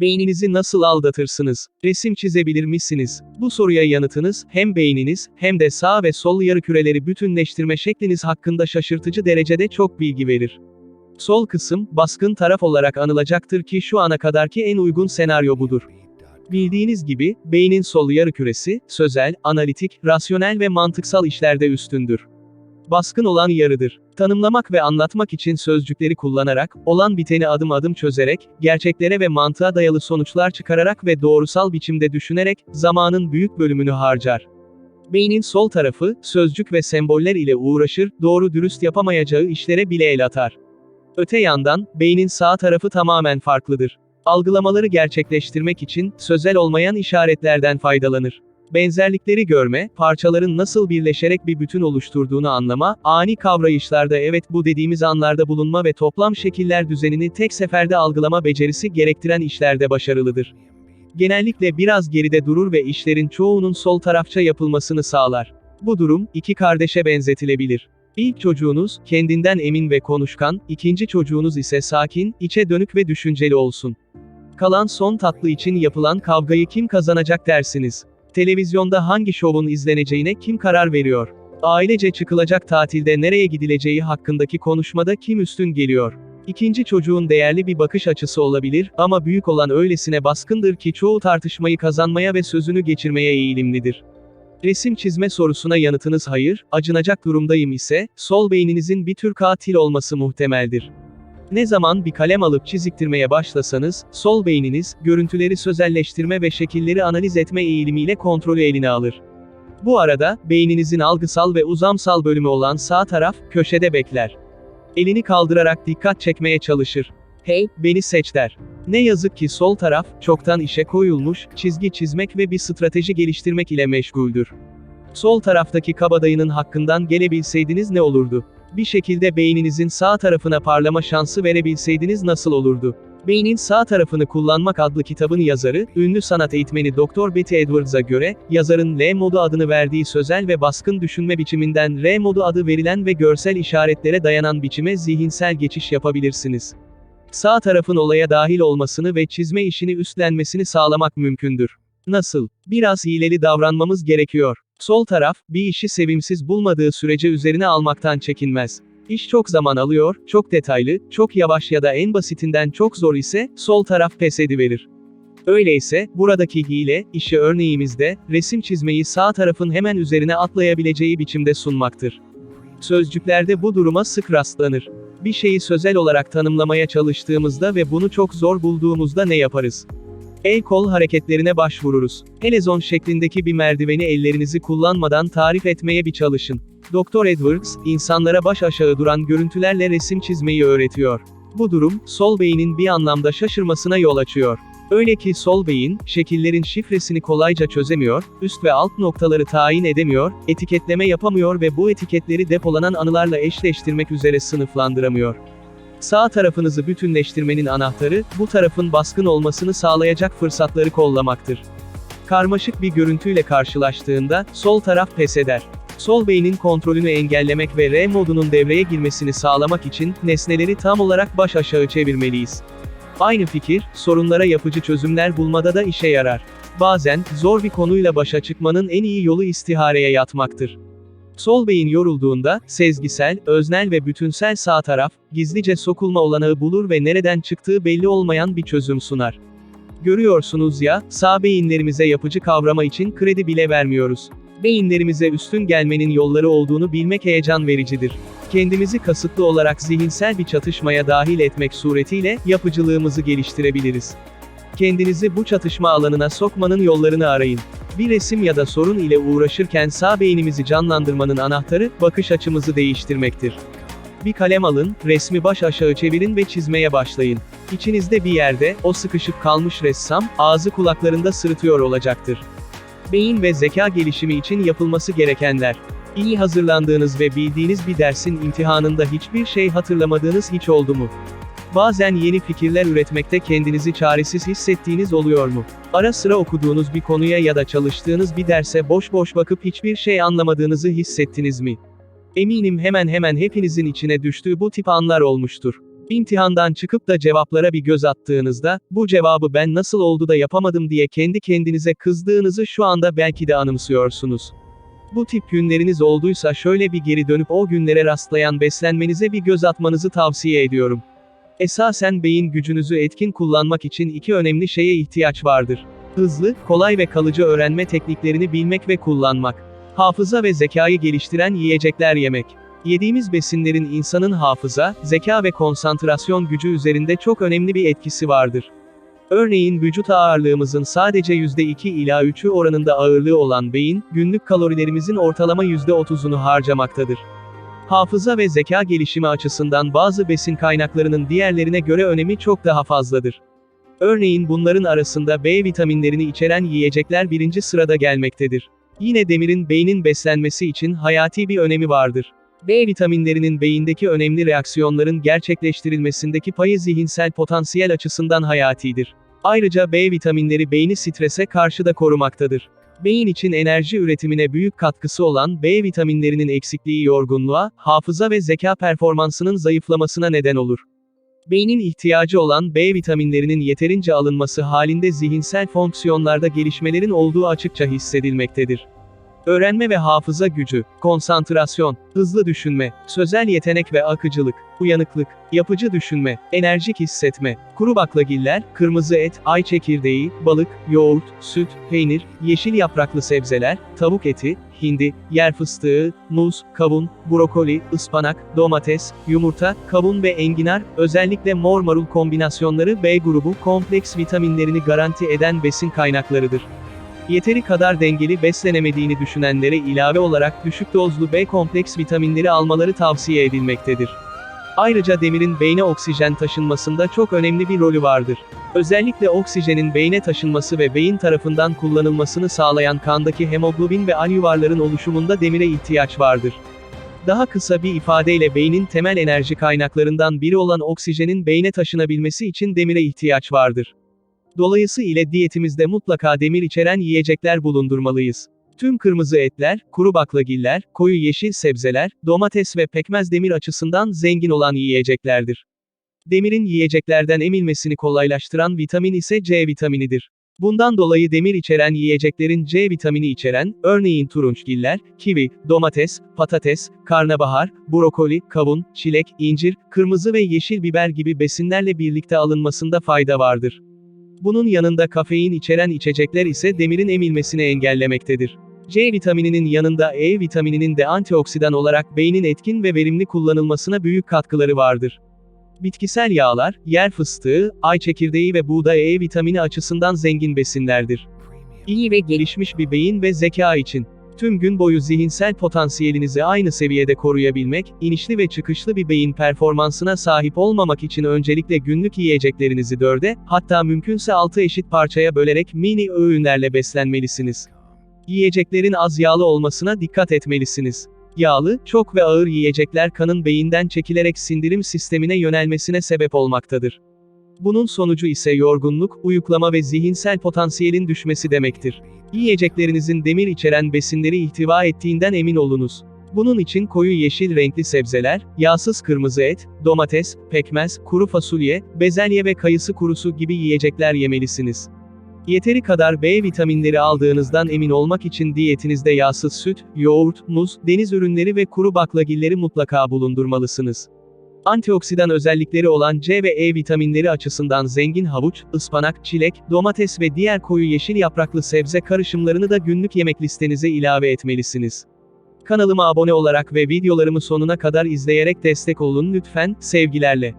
Beyninizi nasıl aldatırsınız? Resim çizebilir misiniz? Bu soruya yanıtınız, hem beyniniz, hem de sağ ve sol yarıküreleri bütünleştirme şekliniz hakkında şaşırtıcı derecede çok bilgi verir. Sol kısım, baskın taraf olarak anılacaktır ki şu ana kadarki en uygun senaryo budur. Bildiğiniz gibi, beynin sol yarıküresi, sözel, analitik, rasyonel ve mantıksal işlerde üstündür. Baskın olan yarıdır. Tanımlamak ve anlatmak için sözcükleri kullanarak, olan biteni adım adım çözerek, gerçeklere ve mantığa dayalı sonuçlar çıkararak ve doğrusal biçimde düşünerek, zamanın büyük bölümünü harcar. Beynin sol tarafı, sözcük ve semboller ile uğraşır, doğru dürüst yapamayacağı işlere bile el atar. Öte yandan, beynin sağ tarafı tamamen farklıdır. Algılamaları gerçekleştirmek için, sözel olmayan işaretlerden faydalanır. Benzerlikleri görme, parçaların nasıl birleşerek bir bütün oluşturduğunu anlama, ani kavrayışlarda evet bu dediğimiz anlarda bulunma ve toplam şekiller düzenini tek seferde algılama becerisi gerektiren işlerde başarılıdır. Genellikle biraz geride durur ve işlerin çoğunun sol tarafça yapılmasını sağlar. Bu durum, iki kardeşe benzetilebilir. İlk çocuğunuz, kendinden emin ve konuşkan, ikinci çocuğunuz ise sakin, içe dönük ve düşünceli olsun. Kalan son tatlı için yapılan kavgayı kim kazanacak dersiniz? Televizyonda hangi şovun izleneceğine kim karar veriyor? Ailece çıkılacak tatilde nereye gidileceği hakkındaki konuşmada kim üstün geliyor? İkinci çocuğun değerli bir bakış açısı olabilir ama büyük olan öylesine baskındır ki çoğu tartışmayı kazanmaya ve sözünü geçirmeye eğilimlidir. Resim çizme sorusuna yanıtınız hayır, acınacak durumdayım ise, sol beyninizin bir tür katil olması muhtemeldir. Ne zaman bir kalem alıp çiziktirmeye başlasanız, sol beyniniz, görüntüleri sözelleştirme ve şekilleri analiz etme eğilimiyle kontrolü eline alır. Bu arada, beyninizin algısal ve uzamsal bölümü olan sağ taraf, köşede bekler. Elini kaldırarak dikkat çekmeye çalışır. Hey, beni seç der. Ne yazık ki sol taraf, çoktan işe koyulmuş, çizgi çizmek ve bir strateji geliştirmek ile meşguldür. Sol taraftaki kabadayının hakkından gelebilseydiniz ne olurdu? Bir şekilde beyninizin sağ tarafına parlama şansı verebilseydiniz nasıl olurdu? Beynin Sağ Tarafını Kullanmak adlı kitabın yazarı, ünlü sanat eğitmeni Dr. Betty Edwards'a göre, yazarın L modu adını verdiği sözel ve baskın düşünme biçiminden R modu adı verilen ve görsel işaretlere dayanan biçime zihinsel geçiş yapabilirsiniz. Sağ tarafın olaya dahil olmasını ve çizme işini üstlenmesini sağlamak mümkündür. Nasıl? Biraz hileli davranmamız gerekiyor. Sol taraf, bir işi sevimsiz bulmadığı sürece üzerine almaktan çekinmez. İş çok zaman alıyor, çok detaylı, çok yavaş ya da en basitinden çok zor ise, sol taraf pes ediverir. Öyleyse, buradaki hile, işi örneğimizde, resim çizmeyi sağ tarafın hemen üzerine atlayabileceği biçimde sunmaktır. Sözcüklerde bu duruma sık rastlanır. Bir şeyi sözel olarak tanımlamaya çalıştığımızda ve bunu çok zor bulduğumuzda ne yaparız? El kol hareketlerine başvururuz. Helezon şeklindeki bir merdiveni ellerinizi kullanmadan tarif etmeye bir çalışın. Dr. Edwards, insanlara baş aşağı duran görüntülerle resim çizmeyi öğretiyor. Bu durum, sol beynin bir anlamda şaşırmasına yol açıyor. Öyle ki sol beyin, şekillerin şifresini kolayca çözemiyor, üst ve alt noktaları tayin edemiyor, etiketleme yapamıyor ve bu etiketleri depolanan anılarla eşleştirmek üzere sınıflandıramıyor. Sağ tarafınızı bütünleştirmenin anahtarı, bu tarafın baskın olmasını sağlayacak fırsatları kollamaktır. Karmaşık bir görüntüyle karşılaştığında, sol taraf pes eder. Sol beynin kontrolünü engellemek ve R modunun devreye girmesini sağlamak için, nesneleri tam olarak baş aşağı çevirmeliyiz. Aynı fikir, sorunlara yapıcı çözümler bulmada da işe yarar. Bazen, zor bir konuyla başa çıkmanın en iyi yolu istihareye yatmaktır. Sol beyin yorulduğunda, sezgisel, öznel ve bütünsel sağ taraf, gizlice sokulma olanağı bulur ve nereden çıktığı belli olmayan bir çözüm sunar. Görüyorsunuz ya, sağ beyinlerimize yapıcı kavrama için kredi bile vermiyoruz. Beyinlerimize üstün gelmenin yolları olduğunu bilmek heyecan vericidir. Kendimizi kasıtlı olarak zihinsel bir çatışmaya dahil etmek suretiyle, yapıcılığımızı geliştirebiliriz. Kendinizi bu çatışma alanına sokmanın yollarını arayın. Bir resim ya da sorun ile uğraşırken sağ beynimizi canlandırmanın anahtarı, bakış açımızı değiştirmektir. Bir kalem alın, resmi baş aşağı çevirin ve çizmeye başlayın. İçinizde bir yerde, o sıkışıp kalmış ressam, ağzı kulaklarında sırıtıyor olacaktır. Beyin ve zeka gelişimi için yapılması gerekenler. İyi hazırlandığınız ve bildiğiniz bir dersin imtihanında hiçbir şey hatırlamadığınız hiç oldu mu? Bazen yeni fikirler üretmekte kendinizi çaresiz hissettiğiniz oluyor mu? Ara sıra okuduğunuz bir konuya ya da çalıştığınız bir derse boş boş bakıp hiçbir şey anlamadığınızı hissettiniz mi? Eminim hemen hemen hepinizin içine düştüğü bu tip anlar olmuştur. İmtihandan çıkıp da cevaplara bir göz attığınızda, bu cevabı ben nasıl oldu da yapamadım diye kendi kendinize kızdığınızı şu anda belki de anımsıyorsunuz. Bu tip günleriniz olduysa şöyle bir geri dönüp o günlere rastlayan beslenmenize bir göz atmanızı tavsiye ediyorum. Esasen beyin gücünüzü etkin kullanmak için iki önemli şeye ihtiyaç vardır. Hızlı, kolay ve kalıcı öğrenme tekniklerini bilmek ve kullanmak. Hafıza ve zekayı geliştiren yiyecekler yemek. Yediğimiz besinlerin insanın hafıza, zeka ve konsantrasyon gücü üzerinde çok önemli bir etkisi vardır. Örneğin vücut ağırlığımızın sadece %2 ila 3'ü oranında ağırlığı olan beyin, günlük kalorilerimizin ortalama %30'unu harcamaktadır. Hafıza ve zeka gelişimi açısından bazı besin kaynaklarının diğerlerine göre önemi çok daha fazladır. Örneğin bunların arasında B vitaminlerini içeren yiyecekler birinci sırada gelmektedir. Yine demirin beynin beslenmesi için hayati bir önemi vardır. B vitaminlerinin beyindeki önemli reaksiyonların gerçekleştirilmesindeki payı zihinsel potansiyel açısından hayatidir. Ayrıca B vitaminleri beyni strese karşı da korumaktadır. Beyin için enerji üretimine büyük katkısı olan B vitaminlerinin eksikliği yorgunluğa, hafıza ve zeka performansının zayıflamasına neden olur. Beynin ihtiyacı olan B vitaminlerinin yeterince alınması halinde zihinsel fonksiyonlarda gelişmelerin olduğu açıkça hissedilmektedir. Öğrenme ve hafıza gücü, konsantrasyon, hızlı düşünme, sözel yetenek ve akıcılık, uyanıklık, yapıcı düşünme, enerjik hissetme, kuru baklagiller, kırmızı et, ay çekirdeği, balık, yoğurt, süt, peynir, yeşil yapraklı sebzeler, tavuk eti, hindi, yer fıstığı, muz, kavun, brokoli, ıspanak, domates, yumurta, kavun ve enginar, özellikle mor marul kombinasyonları B grubu kompleks vitaminlerini garanti eden besin kaynaklarıdır. Yeteri kadar dengeli beslenemediğini düşünenlere ilave olarak düşük dozlu B kompleks vitaminleri almaları tavsiye edilmektedir. Ayrıca demirin beyne oksijen taşınmasında çok önemli bir rolü vardır. Özellikle oksijenin beyne taşınması ve beyin tarafından kullanılmasını sağlayan kandaki hemoglobin ve alüvarların oluşumunda demire ihtiyaç vardır. Daha kısa bir ifadeyle beynin temel enerji kaynaklarından biri olan oksijenin beyne taşınabilmesi için demire ihtiyaç vardır. Dolayısıyla diyetimizde mutlaka demir içeren yiyecekler bulundurmalıyız. Tüm kırmızı etler, kuru baklagiller, koyu yeşil sebzeler, domates ve pekmez demir açısından zengin olan yiyeceklerdir. Demirin yiyeceklerden emilmesini kolaylaştıran vitamin ise C vitaminidir. Bundan dolayı demir içeren yiyeceklerin C vitamini içeren, örneğin turunçgiller, kivi, domates, patates, karnabahar, brokoli, kavun, çilek, incir, kırmızı ve yeşil biber gibi besinlerle birlikte alınmasında fayda vardır. Bunun yanında kafein içeren içecekler ise demirin emilmesini engellemektedir. C vitamininin yanında E vitamininin de antioksidan olarak beynin etkin ve verimli kullanılmasına büyük katkıları vardır. Bitkisel yağlar, yer fıstığı, ay çekirdeği ve buğday E vitamini açısından zengin besinlerdir. İyi ve gelişmiş bir beyin ve zeka için tüm gün boyu zihinsel potansiyelinizi aynı seviyede koruyabilmek, inişli ve çıkışlı bir beyin performansına sahip olmamak için öncelikle günlük yiyeceklerinizi dörde, hatta mümkünse altı eşit parçaya bölerek mini öğünlerle beslenmelisiniz. Yiyeceklerin az yağlı olmasına dikkat etmelisiniz. Yağlı, çok ve ağır yiyecekler kanın beyinden çekilerek sindirim sistemine yönelmesine sebep olmaktadır. Bunun sonucu ise yorgunluk, uyuklama ve zihinsel potansiyelin düşmesi demektir. Yiyeceklerinizin demir içeren besinleri ihtiva ettiğinden emin olunuz. Bunun için koyu yeşil renkli sebzeler, yağsız kırmızı et, domates, pekmez, kuru fasulye, bezelye ve kayısı kurusu gibi yiyecekler yemelisiniz. Yeteri kadar B vitaminleri aldığınızdan emin olmak için diyetinizde yağsız süt, yoğurt, muz, deniz ürünleri ve kuru baklagilleri mutlaka bulundurmalısınız. Antioksidan özellikleri olan C ve E vitaminleri açısından zengin havuç, ıspanak, çilek, domates ve diğer koyu yeşil yapraklı sebze karışımlarını da günlük yemek listenize ilave etmelisiniz. Kanalıma abone olarak ve videolarımı sonuna kadar izleyerek destek olun lütfen, sevgilerle.